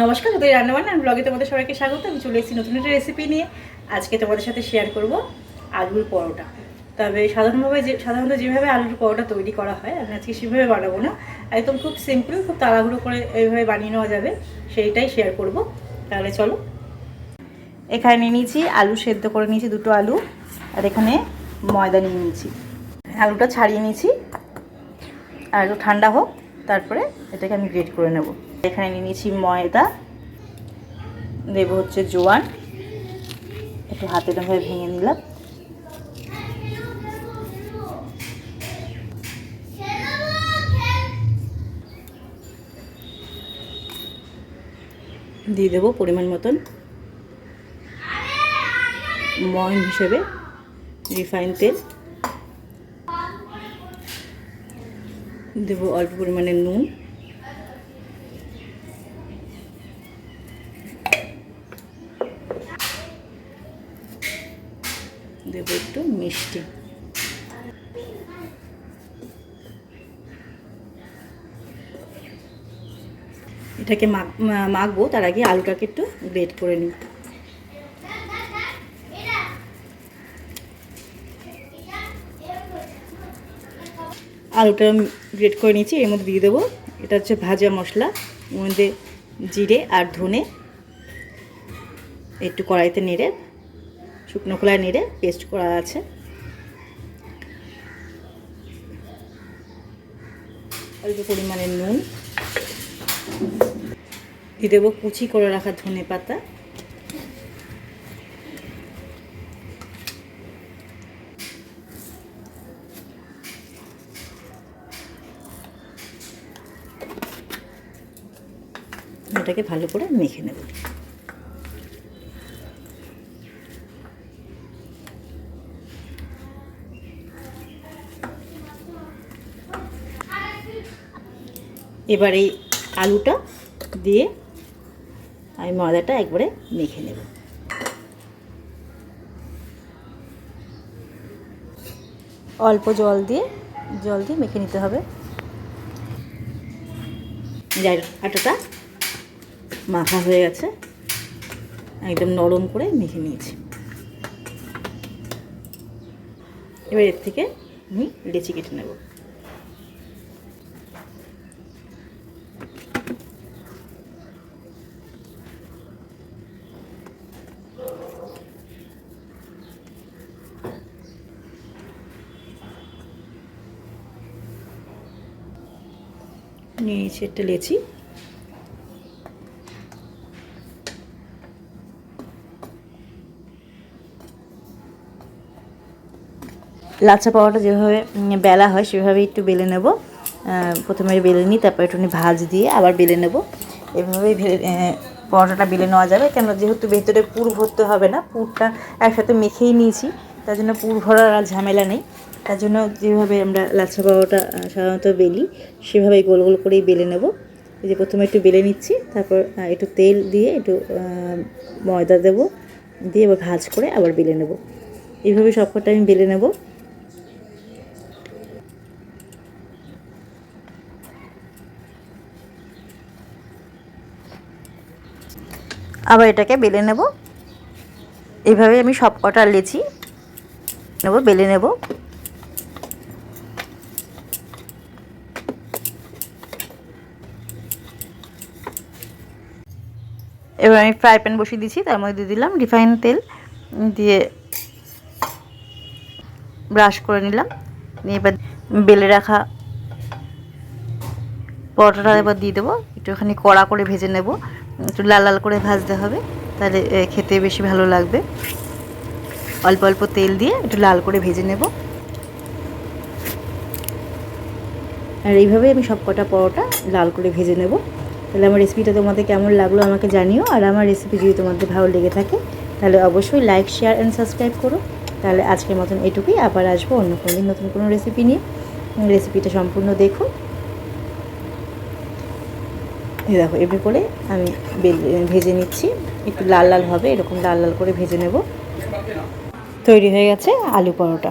নমস্কার তোদের রান্নাবান্না ব্লগে তোমাদের সবাইকে স্বাগত। আমি চলে এসেছি নতুন একটা রেসিপি নিয়ে। আজকে তোমাদের সাথে শেয়ার করব আলুর পরোটা। তবে সাধারণভাবে যে সাধারণত যেভাবে আলুর পরোটা তৈরি করা হয়, আমি আজকে সেভাবে বানাবো না। একদম খুব সিম্পল খুব তাড়াহুড়ো করে এইভাবে বানিয়ে নেওয়া যাবে, সেইটাই শেয়ার করব। তাহলে চলো। এখানে নিয়ে নিয়েছি আলু সেদ্ধ করে নিয়েছি দুটো আলু, আর এখানে ময়দা নিয়ে নিয়েছি। আলুটা ছাড়িয়ে নিয়েছি। আর একটু ঠান্ডা হোক। তারপরে এটাকে আমি গ্রেড করে নেব। এখানে নিয়ে নিয়েছি ময়দা, দেবো হচ্ছে জোয়ান। একটু হাতে ভাবে ভেঙে নিলাম। দিয়ে দেবো পরিমাণ মতন ময়ন হিসেবে রিফাইন তেল। দেবো অল্প পরিমাণে নুন। দেবো একটু মিষ্টি। এটাকে মাখ মাখবো, তার আগে আলুটাকে একটু গ্রেট করে নিই আলুটা গ্রেট করে নিয়েছি, এর মধ্যে দিয়ে দেবো। এটা হচ্ছে ভাজা মশলা, এর মধ্যে জিরে আর ধনে, একটু কড়াইতে নেড়ে, শুকনো খোলায় নেড়ে পেস্ট করা আছে। অল্প পরিমাণে নুন, দিয়ে দেবো কুচি করে রাখা ধনে পাতা। এটাকে ভালো করে মেখে নেব। এবার এই আলুটা দিয়ে আমি ময়দাটা একবারে মেখে নেব। অল্প জল দিয়ে জল দিয়ে মেখে নিতে হবে। যাই আটাটা মাখা হয়ে গেছে। একদম নরম করে মেখে নিয়েছি। এবার এর থেকে আমি লেচি কেটে নেব। নিয়েছি একটা লেচি। লাচ্ছা পাওয়াটা যেভাবে বেলা হয় সেভাবে একটু বেলে নেব। প্রথমে বেলে নিই, তারপর একটুখানি ভাজ দিয়ে আবার বেলে নেব। এভাবেই পরোটাটা বেলে নেওয়া যাবে। কেন যেহেতু ভেতরে পুর ভরতে হবে না, পুরটা একসাথে মেখেই নিয়েছি, তার জন্য পুর ভরার আর ঝামেলা নেই। তার জন্য যেভাবে আমরা লাচ্ছা পাওয়াটা সাধারণত বেলি, সেভাবেই গোল গোল করেই বেলে নেব। এই যে প্রথমে একটু বেলে নিচ্ছি, তারপর একটু তেল দিয়ে একটু ময়দা দেবো, দিয়ে এবার ভাজ করে আবার বেলে নেব। এইভাবে সবকটা আমি বেলে নেব। আবার এটাকে বেলে নেব। এইভাবে আমি সব কটা লেচি নেব, বেলে নেব। এবার আমি ফ্রাই প্যান বসিয়ে দিয়েছি, তার মধ্যে দিয়ে দিলাম রিফাইন তেল, দিয়ে ব্রাশ করে নিলাম। নিয়ে এবার বেলে রাখা পরোটাটা এবার দিয়ে দেবো, একটুখানি কড়া করে ভেজে নেব। একটু লাল লাল করে ভাজতে হবে, তাহলে খেতে বেশি ভালো লাগবে। অল্প অল্প তেল দিয়ে একটু লাল করে ভেজে নেব। আর এইভাবেই আমি সব কটা পরোটা লাল করে ভেজে নেব। তাহলে আমার রেসিপিটা তোমাদের কেমন লাগল আমাকে জানিও, আর আমার রেসিপি যদি তোমাদের ভালো লেগে থাকে, তাহলে অবশ্যই লাইক শেয়ার অ্যান্ড সাবস্ক্রাইব করো। তাহলে আজকের মতন এটুকুই, আবার আসব অন্য কোনো দিন নতুন কোনো রেসিপি নিয়ে। রেসিপিটা সম্পূর্ণ দেখো। দেখো, এভাবে করে আমি ভেজে নিচ্ছি। একটু লাল লাল হবে, এরকম লাল লাল করে ভেজে নেব। তৈরি হয়ে গেছে আলু পরোটা।